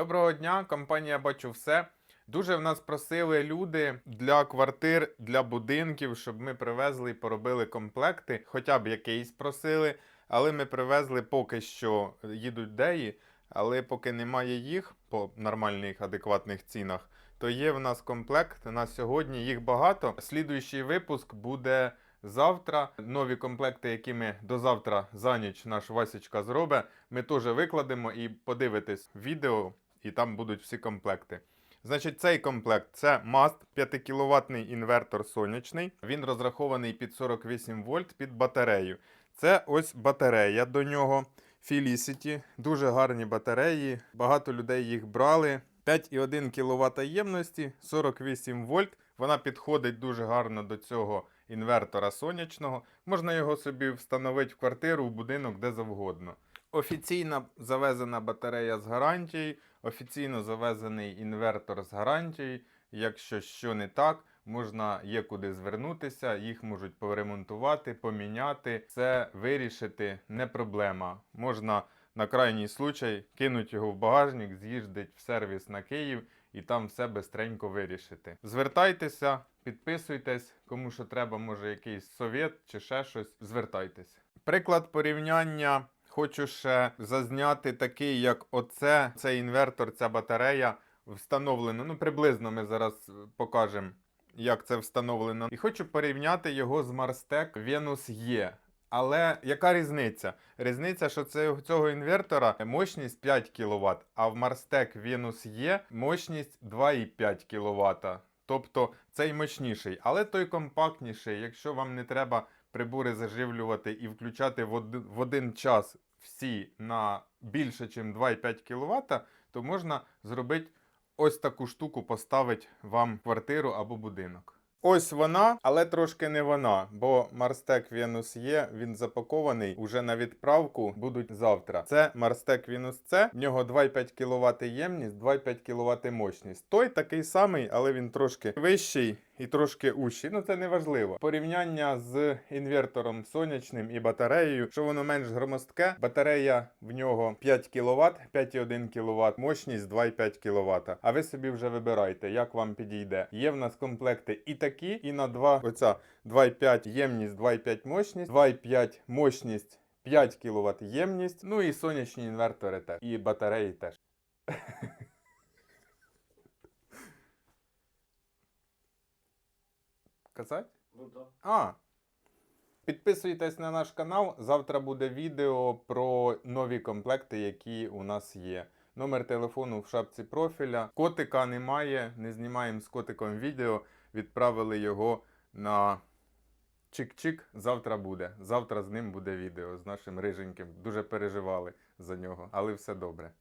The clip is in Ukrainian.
Доброго дня, компанія Бачу все. Дуже в нас просили люди для квартир, для будинків, щоб ми привезли і поробили комплекти. Хоча б якийсь просили, але ми привезли поки що їдуть деї, але поки немає їх по нормальних адекватних цінах, то є в нас комплект на сьогодні. Їх багато. Слідуючий випуск буде завтра. Нові комплекти, які ми до завтра за ніч наш Васічка зробить, ми теж викладемо і подивитесь відео, і там будуть всі комплекти. Значить, цей комплект це MAST 5 кВт інвертор сонячний. Він розрахований під 48 вольт під батарею. Це ось батарея до нього. Felicity. Дуже гарні батареї. Багато людей їх брали. 5,1 кВт ємності, 48 вольт. Вона підходить дуже гарно до цього інвертора сонячного. Можна його собі встановити в квартиру, в будинок, де завгодно. Офіційно завезена батарея з гарантією, офіційно завезений інвертор з гарантією. Якщо що не так, можна є куди звернутися, їх можуть поремонтувати, поміняти. Це вирішити не проблема. Можна на крайній случай кинуть його в багажник, з'їздить в сервіс на Київ і там все бистренько вирішити. Звертайтеся, підписуйтесь, кому що треба, може якийсь совет чи ще щось. Звертайтеся. Приклад порівняння. Хочу ще зазняти такий, як оце, цей інвертор, ця батарея встановлено. Ну, приблизно ми зараз е, покажемо, як це встановлено. І хочу порівняти його з Marstek Venus E. Але яка різниця? Різниця, що це, цього інвертора мощність 5 кВт, а в Marstek Venus E мощність 2,5 кВт. Тобто цей мощніший, але той компактніший, якщо вам не треба прибори заживлювати і включати в один, час всі на більше, ніж 2,5 кВт, то можна зробити ось таку штуку, поставити вам квартиру або будинок. Ось вона, але трошки не вона, бо Marstek Venus є, він запакований уже на відправку, будуть завтра. Це Marstek Venus C, в нього 2,5 кВт ємність, 2,5 кВт мощність. Той такий самий, але він трошки вищий і трошки ущий. Ну це не важливо. Порівняння з інвертором сонячним і батареєю, що воно менш громоздке. Батарея в нього 5 кВт, 5,1 кВт, мощність 2,5 кВт. А ви собі вже вибирайте, як вам підійде. Є в нас комплекти і такі, і на 2, оця 2,5 ємність, 2,5 мощність, 2,5 мощність. 5 кВт ємність, ну і сонячні інвертори теж, і батареї теж. Казать? Ну да. А. Підписуйтесь на наш канал. Завтра буде відео про нові комплекти, які у нас є. Номер телефону в шапці профіля. Котика немає, не знімаємо з котиком відео. Відправили його на чик-чик. Завтра буде. Завтра з ним буде відео з нашим риженьким. Дуже переживали за нього, але все добре.